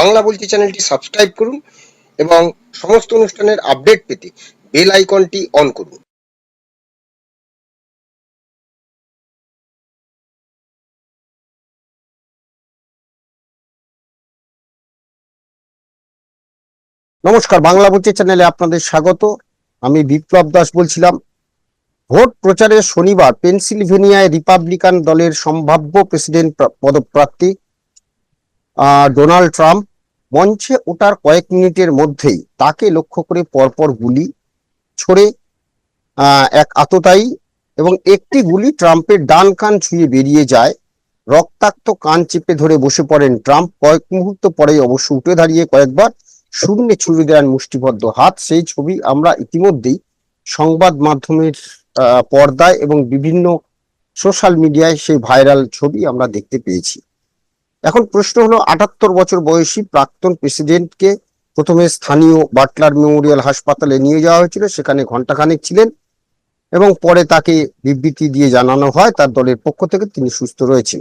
বাংলা বলছি চ্যানেলটি সাবস্ক্রাইব করুন এবং সমস্ত অনুষ্ঠানের আপডেট পেতে বেল আইকনটি অন করুন। নমস্কার, বাংলা বলছি চ্যানেলে আপনাদের স্বাগত। আমি বিপ্লব দাস বলছিলাম। ভোট প্রচারে শনিবার পেনসিলভেনিয়ায় রিপাবলিকান দলের সম্ভাব্য প্রেসিডেন্ট প্রা- পদপ্রার্থী ডোনাল্ড ট্রাম্প মঞ্চে ওঠার কয়েক মিনিটের মধ্যেই তাকে লক্ষ্য করে পরপর গুলি ছড়ে এক আততায়ী এবং একটি গুলি ট্রাম্পের ডান কান ছুঁয়ে বেরিয়ে যায়। রক্তাক্ত কান চেপে ধরে বসে পড়েন ট্রাম্প। কয়েক মুহূর্ত পরেই অবশ্য উঠে দাঁড়িয়ে কয়েকবার শূন্যে ছুড়ে দেন মুষ্টিবদ্ধ হাত। সেই ছবি আমরা ইতিমধ্যেই সংবাদ মাধ্যমের পর্দায় এবং বিভিন্ন সোশ্যাল মিডিয়ায় সেই ভাইরাল ছবি আমরা দেখতে পেয়েছি। এখন প্রশ্ন হলো, আটাত্তর বছর বয়সী প্রাক্তন প্রেসিডেন্টকে প্রথমে স্থানীয় বাটলার মেমোরিয়াল হাসপাতালে নিয়ে যাওয়া হয়েছিল, সেখানে ঘন্টাখানেক ছিলেন এবং পরে তাকে বিবৃতি দিয়ে জানানো হয়, তার দলের পক্ষ থেকে তিনি সুস্থ রয়েছেন।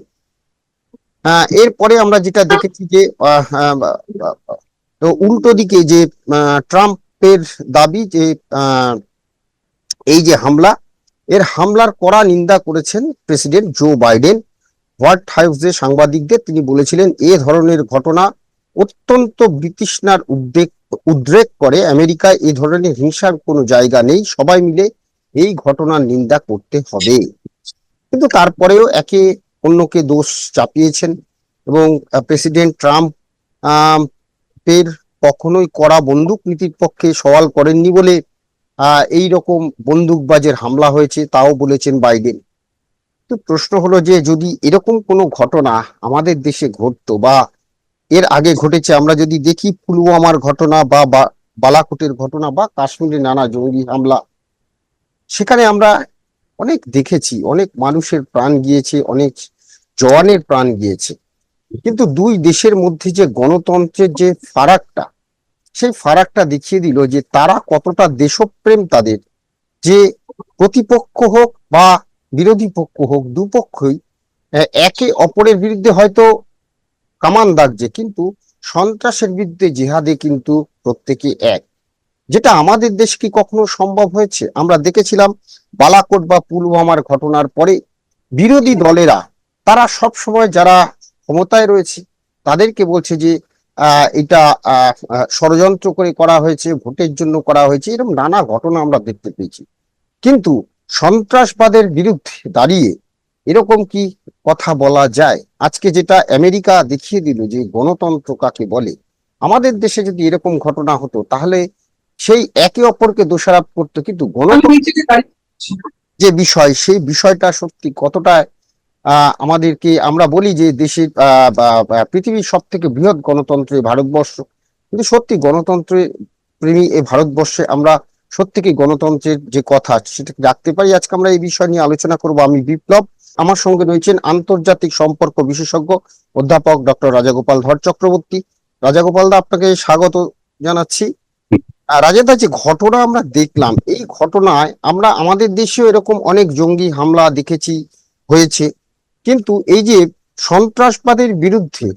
এরপরে আমরা যেটা দেখেছি যে উল্টো দিকে যে ট্রাম্পের দাবি যে এই যে হামলা, এর হামলার কড়া নিন্দা করেছেন প্রেসিডেন্ট জো বাইডেন। হোয়াইট হাউসে সাংবাদিকদের তিনি বলেছিলেন, এ ধরনের ঘটনা অত্যন্ত বিতৃষ্ণার উদ্বেগ, উদ্রেক করে। আমেরিকায় এ ধরনের হিংসার কোনো জায়গা নেই। সবাই মিলে এই ঘটনার নিন্দা করতে হবে। কিন্তু তারপরেও একে অন্যকে দোষ চাপিয়েছেন এবং প্রেসিডেন্ট ট্রাম্প এর কখনোই কড়া বন্দুক নীতির পক্ষে সওয়াল করেননি বলে এই রকম বন্দুকবাজের হামলা হয়েছে, তাও বলেছেন বাইডেন। তো প্রশ্ন হলো যে, যদি এরকম কোনো ঘটনা আমাদের দেশে ঘটতো বা এর আগে ঘটেছে, আমরা যদি দেখি পুলওয়ামার ঘটনা বা বালাকোটের ঘটনা বা কাশ্মীরে নানা জঙ্গি হামলা, সেখানে আমরা অনেক দেখেছি, অনেক মানুষের প্রাণ গিয়েছে, অনেক জওয়ানের প্রাণ গিয়েছে। কিন্তু দুই দেশের মধ্যে যে গণতন্ত্রের যে ফারাকটা, সেই ফারাকটা দেখিয়ে দিল যে তারা কতটা দেশপ্রেম তাদের, যে প্রতিপক্ষ হোক বা বিরোধী পক্ষ হোক দুপক্ষই একে অপরের বিরুদ্ধে হয়তো কামান দাগছে, কিন্তু সন্ত্রাসের বিরুদ্ধে জিহাদে কিন্তু প্রত্যেকে এক। যেটা আমাদের দেশ কি কখনো সম্ভব হয়েছে? আমরা দেখেছিলাম বালাকোট বা পুলওয়ামার ঘটনার পরে বিরোধী দলেরা, তারা সব সময় যারা ক্ষমতায় রয়েছে, তাদেরকে বলছে যে এটা ষড়যন্ত্র করে করা হয়েছে, ভোটের জন্য করা হয়েছে এরকম নানা ঘটনা আমরা দেখতে পেয়েছি। কিন্তু সন্ত্রাসবাদের বিরুদ্ধে দাঁড়িয়ে এরকম কি কথা বলা যায়? আজকে যেটা আমেরিকা দেখিয়ে দিল যে গণতন্ত্র কাকে বলে আমাদের দেশে যদি এরকম ঘটনা হতো তাহলে সেই একে অপরকে দোষারোপ করতো কিন্তু গণতন্ত্র যে বিষয় সেই বিষয়টা সত্যি কতটা আহ, আমাদেরকে আমরা বলি যে দেশে আহ, বা- বা পৃথিবীর সব থেকে বৃহৎ গণতন্ত্রে ভারতবর্ষ। কিন্তু সত্যি গণতন্ত্রের প্রেমী এ ভারতবর্ষে আমরা সত্যি কি গণতন্ত্রের যে কথা সেটা রাখতে পারি? আজকে আমরা এই বিষয় নিয়ে আলোচনা করব আমি বিপ্লব। আমার সঙ্গে রয়েছেন আন্তর্জাতিক সম্পর্ক বিশেষজ্ঞ অধ্যাপক ডক্টর রাজাগোপাল ধর চক্রবর্তী। রাজাগোপাল দা আপনাকে স্বাগত জানাচ্ছি। আর রাজেদা যে ঘটনা আমরা দেখলাম এই ঘটনায় আমরা আমাদের দেশেও এরকম অনেক জঙ্গি হামলা দেখেছি হয়েছে। কিন্তু এই যে সন্ত্রাসবাদের বিরুদ্ধে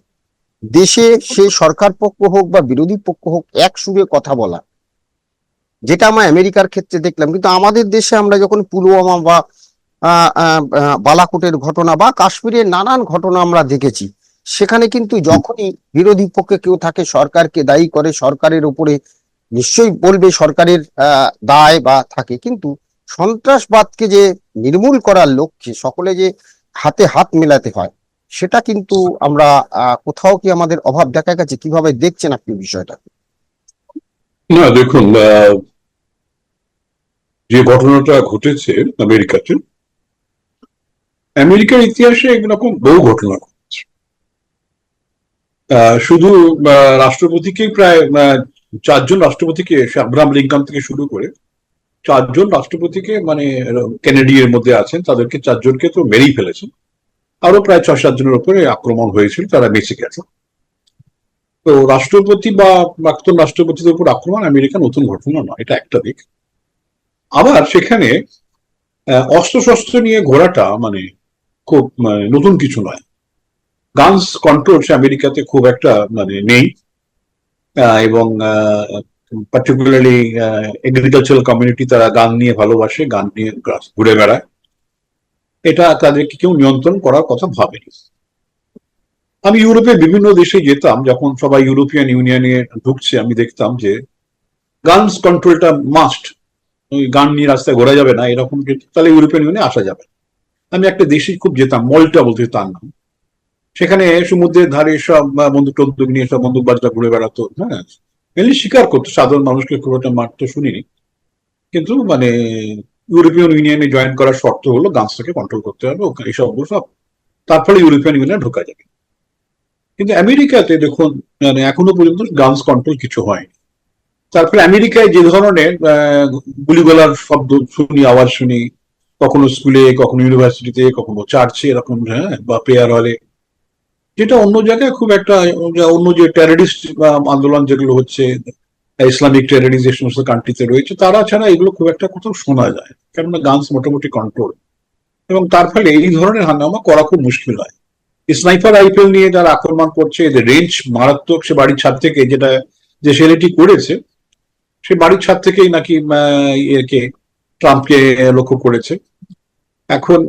দেশে সে সরকার পক্ষ হোক বা বিরোধী পক্ষ হোক এক সুরে কথা বলা যেটা আমরা আমেরিকার ক্ষেত্রে দেখলাম, কিন্তু আমাদের দেশে আমরা যখন পুলওয়ামা বা বালাকোটের ঘটনা বা কাশ্মীরের নানান ঘটনা আমরা দেখেছি, সেখানে কিন্তু যখনই বিরোধী পক্ষে কেউ থাকে, সরকারকে দায়ী করে, সরকারের উপরে নিশ্চয়ই বলবে সরকারের দায় বা থাকে, কিন্তু সন্ত্রাসবাদকে যে নির্মূল করার লক্ষ্যে সকলে যে হাতে হাত মেলাতে হয়, সেটা কিন্তু আমরা কোথাও কি আমাদের অভাব দেখা গেছে? কীভাবে দেখছেন আপনি বিষয়টা? না, দেখুন যে ঘটনাটা ঘটেছে আমেরিকাতে আমেরিকার ইতিহাসে এরকম বহু ঘটনা ঘটেছে। শুধু আহ, রাষ্ট্রপতিকেই প্রায় চারজন রাষ্ট্রপতিকে সে আব্রাহাম লিঙ্কন থেকে শুরু করে চারজন রাষ্ট্রপতিকে মানে কেনেডি এর মধ্যে আছেন তাদেরকে চারজনকে তো মেরেই ফেলেছেন। আরও প্রায় ছয় সাত জনের উপরে আক্রমণ হয়েছিল তারা বেঁচে গেছে। তো রাষ্ট্রপতি বা প্রাক্তন রাষ্ট্রপতিদের উপর আক্রমণ আমেরিকা নতুন ঘটনা নয় এটা একটা দিক। আবার সেখানে অস্ত্রশস্ত্র নিয়ে ঘোরাটা মানে খুব মানে, নতুন কিছু নয়। গানস কন্ট্রোল আমেরিকাতে খুব একটা মানে নেই। এবং পার্টিকুলারলি এগ্রিকালচারাল কমিউনিটি তারা গান নিয়ে ভালোবাসে গান নিয়ে ঘুরে বেড়ায়। এটা তাদেরকে কেউ নিয়ন্ত্রণ করার কথা ভাবেনি। আমি ইউরোপের বিভিন্ন দেশে যেতাম যখন সবাই ইউরোপিয়ান ইউনিয়নে ঢুকছে আমি দেখতাম যে গানস কন্ট্রোলটা মাস্ট ওই গান নিয়ে রাস্তায় ঘোরা যাবে না, এরকম তাহলে ইউরোপিয়ান ইউনিয়নে আসা যাবে। আমি একটা দেশে খুব যেতাম, মলটা বলতে তার নাম। সেখানে সমুদ্রের ধারে সব বন্দুক টন্দুক নিয়ে সব বন্দুক বাজরা ঘুরে বেড়াতো হ্যাঁ। এমনি স্বীকার করতো, সাধারণ মানুষকে খুব একটা মারতে শুনিনি। কিন্তু মানে ইউরোপিয়ান ইউনিয়নে জয়েন করার শর্ত হলো গানসটাকে কন্ট্রোল করতে হবে, ওখানে এইসব সব। তারপরে ইউরোপিয়ান ইউনিয়নে ঢোকা যাবে। কিন্তু আমেরিকাতে দেখুন মানে এখনও পর্যন্ত গানস কন্ট্রোল কিছু হয়নি। তারপরে আমেরিকায় যে ধরনের গুলিগোলার শব্দ শুনি, আওয়াজ শুনি, কখনো স্কুলে, কখনো ইউনিভার্সিটিতে, কখনো চার্চে, এরকম হ্যাঁ বা প্রেয়ার হলে, যেটা অন্য জায়গায় খুব একটা অন্য যে টেররিস্ট আন্দোলন যেগুলো হচ্ছে ইসলামিক টেররিস্ট যে সমস্ত কান্ট্রিতে রয়েছে, তারা ছাড়া এগুলো খুব একটা কোথাও শোনা যায় কেননা গানস মোটামুটি কন্ট্রোল এবং তার ফলে এই ধরনের হাঙ্গামা করা খুব মুশকিল হয়। স্নাইপার আইপিএল নিয়ে যারা আক্রমণ করছে, এদের রেঞ্জ মারাত্মক, সে বাড়ির ছাদ থেকে যেটা, যে ছেলেটি করেছে সে বাড়ির ছাদ থেকেই নাকি একে ট্রাম্পকে লক্ষ্য করেছে। এখন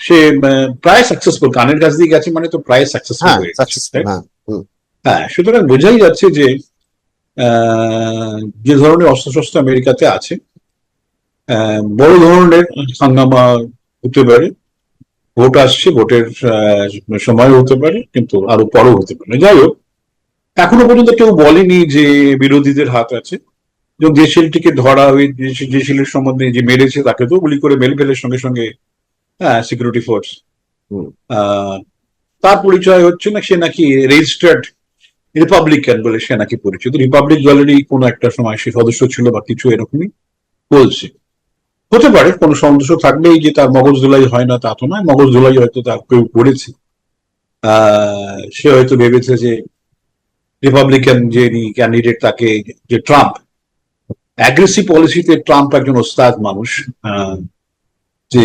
সে প্রায় সাকসেসফুল কানের কাছ দিয়ে গেছে মানে তো প্রায় সাকসেসফুল হ্যাঁ হয়েছে হ্যাঁ হ্যাঁ সুতরাং বোঝাই যাচ্ছে যে আহ, যে ধরনের অস্ত্রশস্ত্র আমেরিকাতে আছে আহ, বড় ধরনের হাঙ্গামা হতে পারে ভোট আসছে ভোটের সময় হতে পারে কিন্তু আরও পরও হতে পারে। যাই হোক এখনও পর্যন্ত কেউ বলেনি যে বিরোধীদের হাত আছে। যে ছেলেটিকে ধরা হয়ে যে- যে সম্বন্ধে যে মেরেছে তাকে তো গুলি করে মেরে ফেলে সঙ্গে সঙ্গে হ্যাঁ সিকিউরিটি ফোর্স। তার পরিচয় হচ্ছে না সে নাকি রেজিস্টার্ড রিপাবলিকান বলে সে নাকি পরিচিত। রিপাবলিক দলেরই কোনো একটা সময় সে সদস্য ছিল বা কিছু এরকমই বলছে। হতে পারে কোনো সদস্য থাকলেই যে তার মগজ ধুলাই হয় না তা তো নয়। মগজ ধুলাই হয়তো তার কেউ করেছে। আহ, সে হয়তো ভেবেছে যে রিপাবলিকান যে ক্যান্ডিডেট তাকে, যে ট্রাম্প অ্যাগ্রেসিভ পলিসিতে ট্রাম্প একজন ওস্তাদ মানুষ যে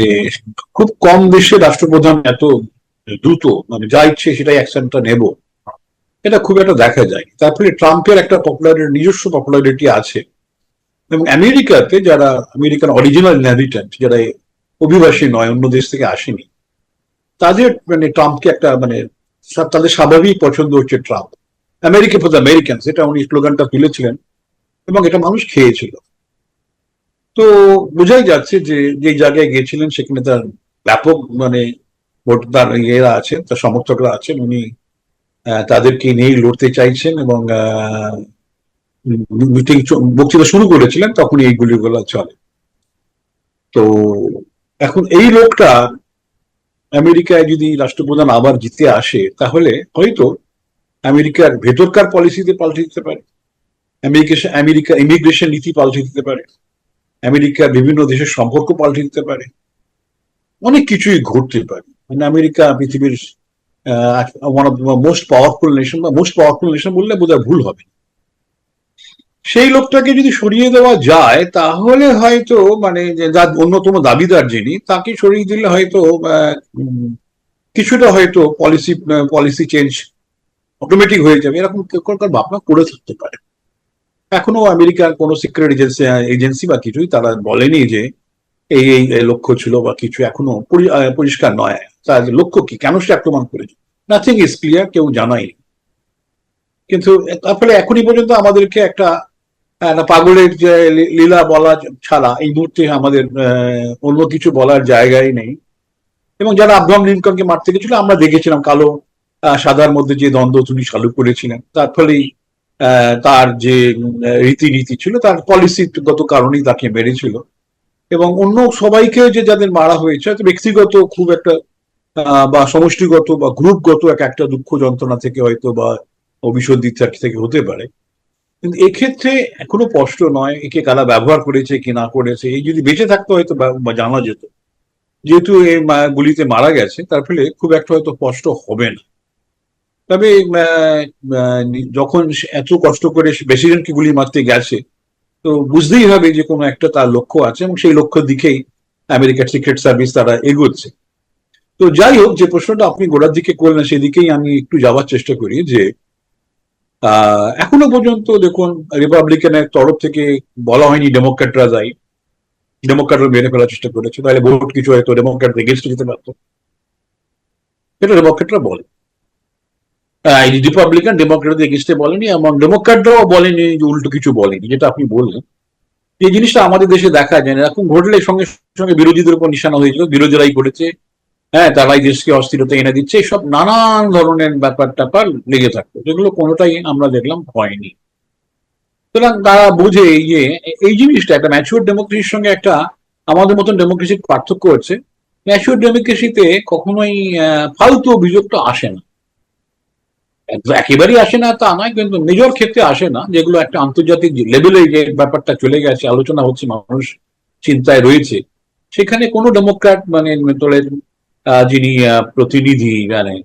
খুব কম দেশে রাষ্ট্রপ্রধান এত দ্রুত মানে যা ইচ্ছে সেটাই অ্যাকশনটা নেব, এটা খুব একটা দেখা যায় তারপরে ট্রাম্পের একটা পপুলার নিজস্ব পপুলারিটি আছে। এবং আমেরিকাতে যারা আমেরিকান অরিজিনাল ইনহ্যাবিটেন্ট যারা অভিবাসী নয়, অন্য দেশ থেকে আসেনি, তাদের মানে ট্রাম্পকে একটা মানে তাদের স্বাভাবিক পছন্দ হচ্ছে Trump America for the Americans এটা উনি স্লোগানটা তুলেছিলেন, এবং এটা মানুষ খেয়েছিল। তো বোঝাই যাচ্ছে যে যে জায়গায় গিয়েছিলেন, সেখানে তার ব্যাপক মানে ভোটদার ইয়েরা আছেন, তার সমর্থকরা আছেন, উনি তাদেরকে নিয়েই লড়তে চাইছেন, এবং মিটিং বক্তৃতা শুরু করেছিলেন তখন এই গুলিগুলো চলে। তো এখন এই লোকটা আমেরিকায় যদি রাষ্ট্রপ্রধান আবার জিতে আসে, তাহলে হয়তো আমেরিকার ভেতরকার পলিসিতে পাল্টে দিতে পারে। আমেরিকা আমেরিকা ইমিগ্রেশন নীতি পাল্টে দিতে পারে। আমেরিকার বিভিন্ন দেশের সম্পর্ক পাল্টে দিতে পারে। অনেক কিছুই ঘটতে পারে। মানে আমেরিকা পৃথিবীর one of most powerful nation বা মোস্ট পাওয়ারফুল নেশন বললে বোধহয় ভুল হবে। সেই লোকটাকে যদি সরিয়ে দেওয়া যায়, তাহলে হয়তো মানে যার অন্যতম দাবিদার যিনি, তাকে সরিয়ে দিলে হয়তো কিছুটা হয়তো পলিসি পলিসি চেঞ্জ অটোমেটিক হয়ে যাবে। এরকম কেউ কার ভাবনা করে থাকতে পারে। এখনও আমেরিকার কোনো সিক্রেট এজেন্সি এজেন্সি বা কিছুই তারা বলেনি যে এই এই লক্ষ্য ছিল বা কিছু এখনও পরিষ্কার নয়। তার লক্ষ্য কি? কেন সে আক্রমণ করেছে? নাথিং ইজ ক্লিয়ার কেউ জানায়নি। কিন্তু তারপরে এখনই পর্যন্ত আমাদেরকে একটা একটা পাগলের যে লীলা বলা ছাড়া এই মুহূর্তে আমাদের অন্য কিছু বলার জায়গায় নেই। এবং যারা আব্রাহাম লিঙ্কনকে মারতে গেছিল, আমরা দেখেছিলাম কালো সাদার মধ্যে যে দ্বন্দ্ব তিনি চালু করেছিলেন, তার ফলেই তার যে রীতিনীতি ছিল, তার পলিসিগত কারণেই তাকে মেরেছিল। এবং অন্য সবাইকে যে যাদের মারা হয়েছে ব্যক্তিগত খুব একটা বা সমষ্টিগত বা গ্রুপগত এক একটা দুঃখ যন্ত্রণা থেকে হয়তো বা অভিসন্ধি থেকে হতে পারে। কিন্তু এক্ষেত্রে এখনও স্পষ্ট নয় একে কারা ব্যবহার করেছে, কি না করেছে। এই যদি বেঁচে থাকতো হয়তো জানা যেত। যেহেতু এই গুলিতে মারা গেছে, তার ফলে খুব একটা হয়তো স্পষ্ট হবে না। তবে যখন এত কষ্ট করে সে বেশি জনকে গুলি মারতে গেছে, তো বুঝতেই হবে যে কোনো একটা তার লক্ষ্য আছে এবং সেই লক্ষ্যের দিকেই আমেরিকার সিক্রেট সার্ভিস তারা এগোচ্ছে। তো যাই হোক, যে প্রশ্নটা আপনি গোড়ার দিকে করলেন, সেদিকেই আমি একটু যাওয়ার চেষ্টা করি যে এখনও পর্যন্ত দেখুন রিপাবলিকানের তরফ থেকে বলা হয়নি ডেমোক্রেটরা যাই। ডেমোক্রেটরা মেরে ফেলার চেষ্টা করেছে। তাহলে ভোট কিছু হয়তো ডেমোক্রেট এগেনস্টে যেতে পারতো। এটা ডেমোক্রেটরা বলে। রিপাবলিকান ডেমোক্রেটদের এগেনস্টে বলেনি এবং ডেমোক্রেটরাও বলেনি, যে উল্টো কিছু বলেনি, যেটা আপনি বললেন। এই জিনিসটা আমাদের দেশে দেখা যায় না। এরকম ঘটলে সঙ্গে সঙ্গে বিরোধীদের উপর নিশানা হয়েছিল বিরোধীরাই করেছে। হ্যাঁ তারাই দেশকে অস্থিরতা এনে দিচ্ছে। এইসব নানান ধরনের ব্যাপার ট্যাপার লেগে থাকতো। যেগুলো কোনোটাই আমরা দেখলাম হয়নি। সুতরাং তারা বুঝে যে, এই জিনিসটা, একটা ম্যাচিওর ডেমোক্রেসির সঙ্গে একটা আমাদের মতন ডেমোক্রেসির পার্থক্য হচ্ছে। ম্যাচিওর ডেমোক্রেসিতে কখনোই ফালতু অভিযোগটা আসে না। একেবারেই আসে না, তা নয়, কিন্তু মেজর ক্ষেত্রে আসে না, যেগুলো একটা আন্তর্জাতিক লেভেলে যে ব্যাপারটা চলে গেছে, আলোচনা হচ্ছে, মানুষ চিন্তায় রয়েছে, সেখানে কোনো ডেমোক্র্যাট মানে দলের যিনি প্রতিনিধি মানে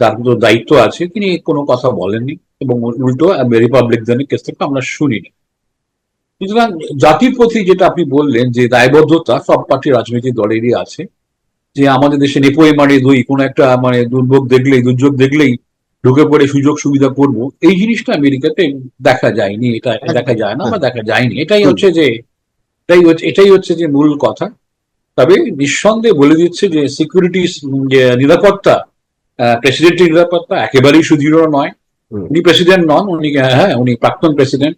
তার তো দায়িত্ব আছে, তিনি কোনো কথা বলেননি এবং উল্টো রিপাবলিকদের কাছ থেকে আমরা শুনিনি। সুতরাং জাতির প্রতি যেটা আপনি বললেন, যে দায়বদ্ধতা সব পার্টি রাজনৈতিক দলেরই আছে, যে আমাদের দেশে নেপোয় মারে দুই, কোনো একটা মানে দুর্ভোগ দেখলেই, দুর্যোগ দেখলেই ঢুকে পড়ে সুযোগ সুবিধা করব এই জিনিসটা আমেরিকাতে দেখা যায়নি এটা দেখা যায় না বা দেখা যায়নি। এটাই হচ্ছে যে এটাই হচ্ছে এটাই হচ্ছে যে মূল কথা। তবে নিঃসন্দেহে বলে দিচ্ছে যে সিকিউরিটি যে নিরাপত্তা প্রেসিডেন্টের নিরাপত্তা একেবারেই সুদৃঢ় নয়। উনি প্রেসিডেন্ট নন উনি হ্যাঁ উনি প্রাক্তন প্রেসিডেন্ট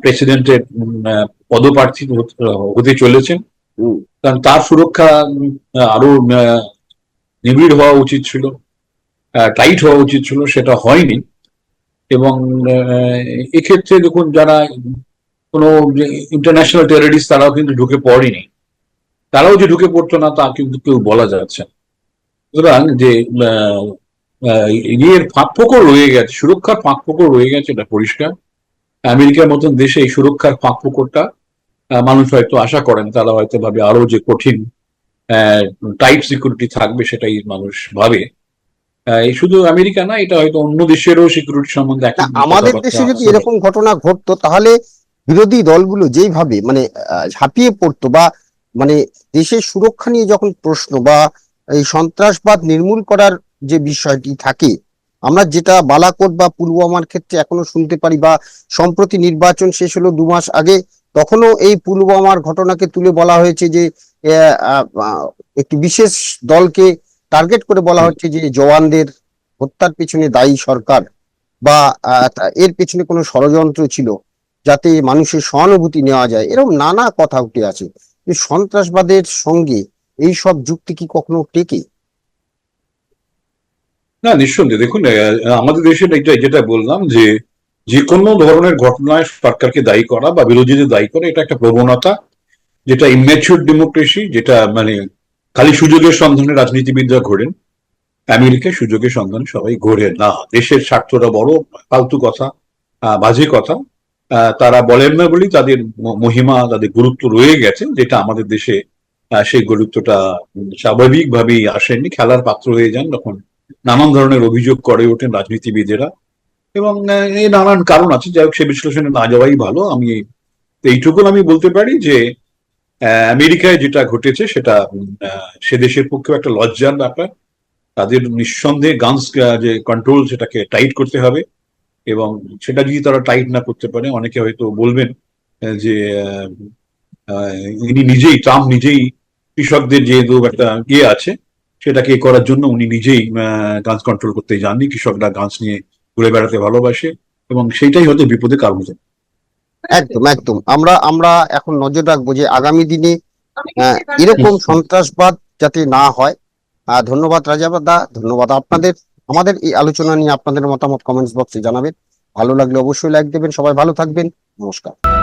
প্রেসিডেন্টের পদপ্রার্থী হতে- চলেছেন। কারণ তার সুরক্ষা আরও নিবিড় হওয়া উচিত ছিল। টাইট হওয়া উচিত ছিল সেটা হয়নি। এবং এক্ষেত্রে দেখুন যারা কোনো ইন্টারন্যাশনাল টেররিস্ট তারাও কিন্তু ঢুকে পড়েনি। তারাও যে ঢুকে পড়তো না তা কিন্তু কেউ বলা যাচ্ছে না। সুতরাং যে ইয়ের ফাঁক ফোকর রয়ে গেছে সুরক্ষার ফাঁক ফোকর রয়ে গেছে এটা পরিষ্কার। আমেরিকার মতন দেশে এই সুরক্ষার ফাঁক ফোকরটা আহ, মানুষ হয়তো আশা করেন তারা হয়তো ভাবে আরও যে কঠিন টাইট সিকিউরিটি থাকবে সেটাই মানুষ ভাবে। শুধু আমেরিকা না এটা হয়তো অন্য দেশেরও সিকিউরিটি সম্বন্ধে আমাদের দেশে যদি এরকম ঘটনা ঘটতো তাহলে বিরোধী দলগুলো যেইভাবে মানে ঝাঁপিয়ে পড়তো বা মানে দেশের সুরক্ষা নিয়ে যখন প্রশ্ন বা এই সন্ত্রাসবাদ নির্মূল করার যে বিষয়টি থাকে আমরা যেটা বালাকোট বা পুলওয়ামার ক্ষেত্রে এখনও শুনতে পারি বা সম্প্রতি নির্বাচন শেষ হলো দু মাস আগে তখনও এই পুলওয়ামার ঘটনাকে তুলে বলা হয়েছে যে একটি বিশেষ দলকে টার্গেট করে বলা হচ্ছে যে জওয়ানদের হত্যার পিছনে দায়ী সরকার বা এর পেছনে কোনো ষড়যন্ত্র ছিল যাতে মানুষের সহানুভূতি নেওয়া যায় এরকম নানা কথা উঠে আছে। যে সন্ত্রাসবাদের সঙ্গে এই সব যুক্তি কি কখনো টেকে? না নিঃসন্দেহে দেখুন আমাদের দেশে এটা যেটা বললাম যে যে কোনো ধরনের ঘটনায় সরকারকে দায়ী করা বা বিরোধীদের দায়ী করা এটা একটা প্রবণতা যেটা ইম্যাচিউর ডেমোক্রেসি যেটা মানে খালি সুযোগের সন্ধানে রাজনীতিবিদরা ঘোরেন, আমেরিকায় সুযোগের সন্ধানে সবাই ঘোরে না, দেশের স্বার্থটা বড়, ফালতু কথা বাজে কথা। তারা বলেন না বলেই তাদের মহিমা, তাদের গুরুত্ব রয়ে গেছে, যেটা আমাদের দেশে সেই গুরুত্বটা স্বাভাবিকভাবেই আসেনি। খেলার পাত্র হয়ে যান, তখন নানান ধরনের অভিযোগ করে ওঠেন রাজনীতিবিদেরা। এবং এই নানান কারণ আছে। যাই হোক, সে বিশ্লেষণে না যাওয়াই ভালো। আমি, এইটুকুন আমি বলতে পারি যে আমেরিকায় যেটা ঘটেছে সেটা সে দেশের পক্ষেও একটা লজ্জার ব্যাপার তাদের নিঃসন্দেহে গানস যে কন্ট্রোল সেটাকে টাইট করতে হবে এবং সেটা যদি তারা টাইট না করতে পারে, অনেকে হয়তো বলবেন যে ইনি নিজেই ট্রাম্প নিজেই কৃষকদের যেহেতু একটা ইয়ে আছে, সেটাকে করার জন্য উনি নিজেই গাছ কন্ট্রোল করতে যাননি কৃষকরা গাছ নিয়ে ঘুরে বেড়াতে ভালোবাসে এবং সেইটাই হয়তো বিপদে কারণ হতে। একদম একদম। আমরা আমরা এখন নজর রাখব যে আগামী দিনে আহ, এরকম সন্ত্রাসবাদ যাতে না হয় আহ, ধন্যবাদ রাজাবাদ দা ধন্যবাদ আপনাদের। আমাদের এই আলোচনা নিয়ে আপনাদের মতামত কমেন্টস বক্সে জানাবেন। ভালো লাগলে অবশ্যই লাইক দেবেন। সবাই ভালো থাকবেন। নমস্কার।